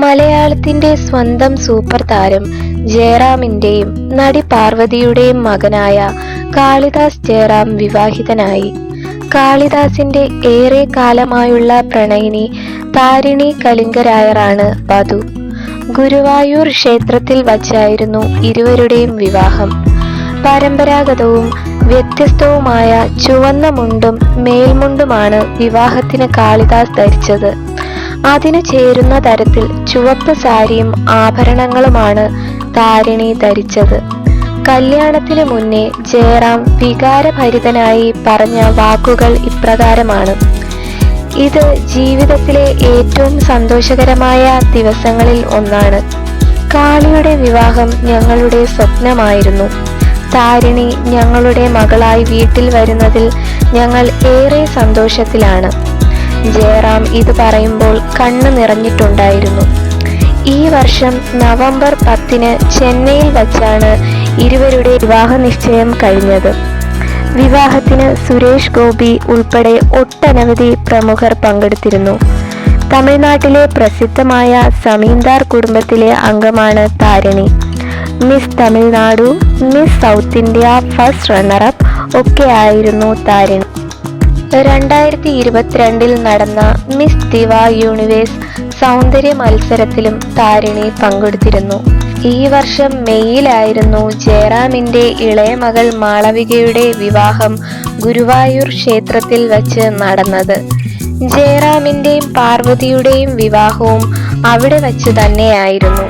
മലയാളത്തിന്റെ സ്വന്തം സൂപ്പർ താരം ജയറാമിന്റെയും നടി പാർവതിയുടെയും മകനായ കാളിദാസ് ജയറാം വിവാഹിതനായി. കാളിദാസിന്റെ ഏറെ കാലമായുള്ള പ്രണയിനി താരിണി കലിംഗരായറാണ് വധു. ഗുരുവായൂർ ക്ഷേത്രത്തിൽ വച്ചായിരുന്നു ഇരുവരുടെയും വിവാഹം. പരമ്പരാഗതവും വ്യത്യസ്തവുമായ ചുവന്ന മുണ്ടും മേൽമുണ്ടുമാണ് വിവാഹത്തിന് കാളിദാസ് ധരിച്ചത്. അതിനു ചേരുന്ന തരത്തിൽ ചുവപ്പ് സാരിയും ആഭരണങ്ങളുമാണ് താരിണി ധരിച്ചത്. കല്യാണത്തിന് മുന്നേ ജയറാം വികാരഭരിതനായി പറഞ്ഞ വാക്കുകൾ ഇപ്രകാരമാണ്. ഇത് ജീവിതത്തിലെ ഏറ്റവും സന്തോഷകരമായ ദിവസങ്ങളിൽ ഒന്നാണ്. കാളിയുടെ വിവാഹം ഞങ്ങളുടെ സ്വപ്നമായിരുന്നു. താരിണി ഞങ്ങളുടെ മകളായി വീട്ടിൽ വരുന്നതിൽ ഞങ്ങൾ ഏറെ സന്തോഷത്തിലാണ്. ജയറാം ഇത് പറയുമ്പോൾ കണ്ണു നിറഞ്ഞിട്ടുണ്ടായിരുന്നു. ഈ വർഷം നവംബർ പത്തിന് ചെന്നൈയിൽ വച്ചാണ് ഇരുവരുടെ വിവാഹ നിശ്ചയം കഴിഞ്ഞത്. വിവാഹത്തിന് സുരേഷ് ഗോപി ഉൾപ്പെടെ ഒട്ടനവധി പ്രമുഖർ പങ്കെടുത്തിരുന്നു. തമിഴ്നാട്ടിലെ പ്രസിദ്ധമായ സമീന്ദാർ കുടുംബത്തിലെ അംഗമാണ് Tharini. Miss Tamil Nadu miss south India first runner up ഒക്കെ ആയിരുന്നു താരിണി. രണ്ടായിരത്തി ഇരുപത്തിരണ്ടിൽ നടന്ന മിസ് ദിവ യൂണിവേഴ്സ് സൗന്ദര്യ മത്സരത്തിലും താരിണി പങ്കെടുത്തിരുന്നു. ഈ വർഷം മെയ്യിലായിരുന്നു ജയറാമിന്റെ ഇളയ മകൾ മാളവികയുടെ വിവാഹം ഗുരുവായൂർ ക്ഷേത്രത്തിൽ വച്ച് നടന്നത്. ജയറാമിന്റെയും പാർവതിയുടെയും വിവാഹവും അവിടെ വച്ച് തന്നെയായിരുന്നു.